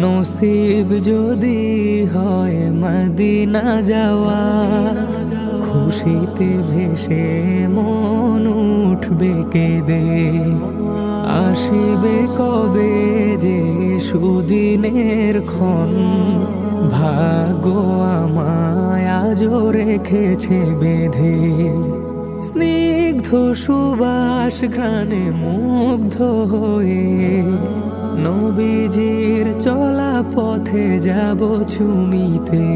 নসিব যদি হয় মদিনা যাওয়া, খুশিতে ভেসে মন উঠবে কেঁদে। আসিবে কবে যে সুদিনের ক্ষণ, ভাগ্য আমায় আজও রেখেছে বেঁধে। স্নিগ্ধ সুবাস ঘ্রাণে মুগ্ধ হয়ে নবীজির চলা পথে যাব চুমিতে।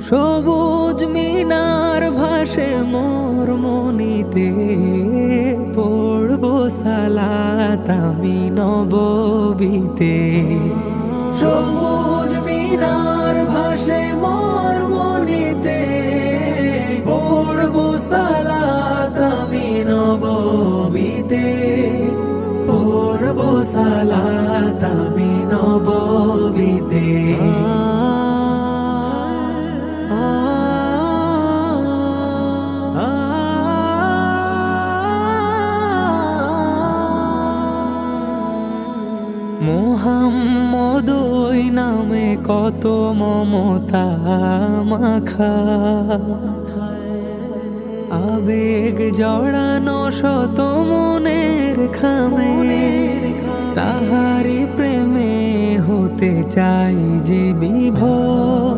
সবুজ মিনার ভাসে মোর মনিতে। পড়ব সালাত আমি নববিতে। সবুজ মিনার ভাসে মোর মোহাম্মদ ওই নামে কত মমতা মাখা। আবেগ জড়ানো শত মনের খামে। তাহারি প্রেমে হতে চাই যে বিভোর।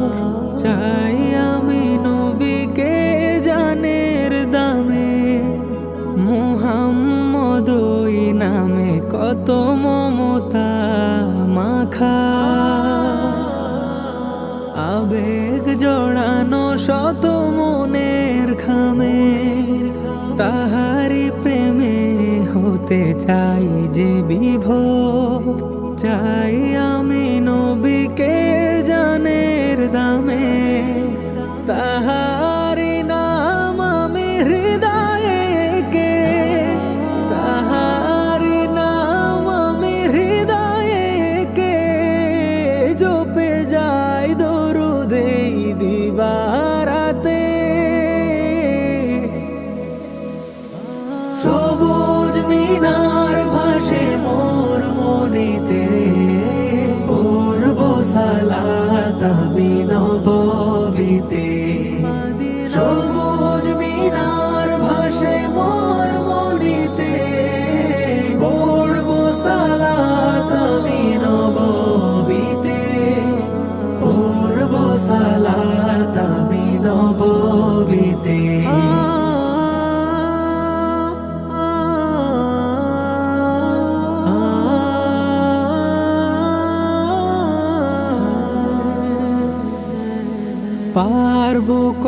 চাই আমি নবীকে জানের দামে। মোহাম্মদ ওই নামে কত মমতা মাখা আবেগ জড়ানো শত মনের খামে তাহারি প্রেমে হতে চাই যে বিভো চাই দরুদেই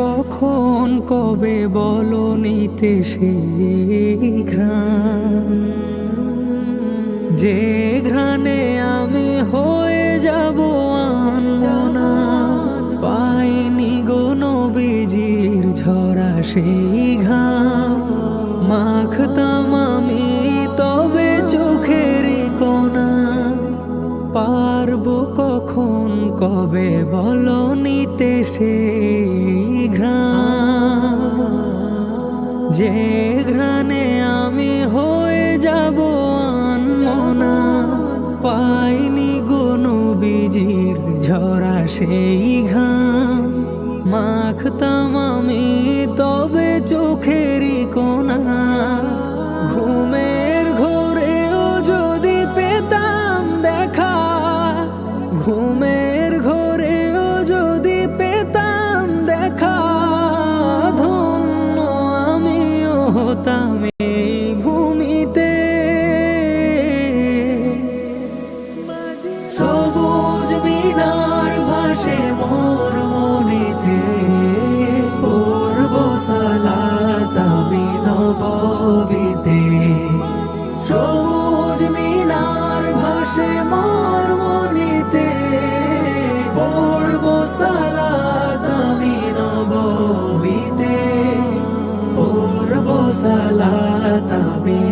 কখন কবে বলো নিতে সেই ঘ্রাণ? যে ঘ্রাণে আমি হয়ে যাব আনমনা, পাইনি গো নবীজির ঝরা সেই ঘাম মাখতাম আমি তবে চোখের কোনা পারব কখন কবে বলো নিতে সেই যে ঘ্রাণে আমি হয়ে যাব আনমনা, পাইনি গুনো বিজির ঝরা সেই ঘাম মাখতাম আমি তবে চোখেরই কোনা আমিও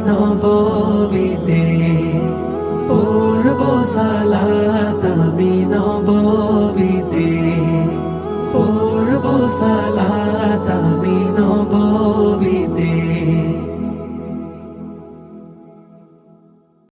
নববিতে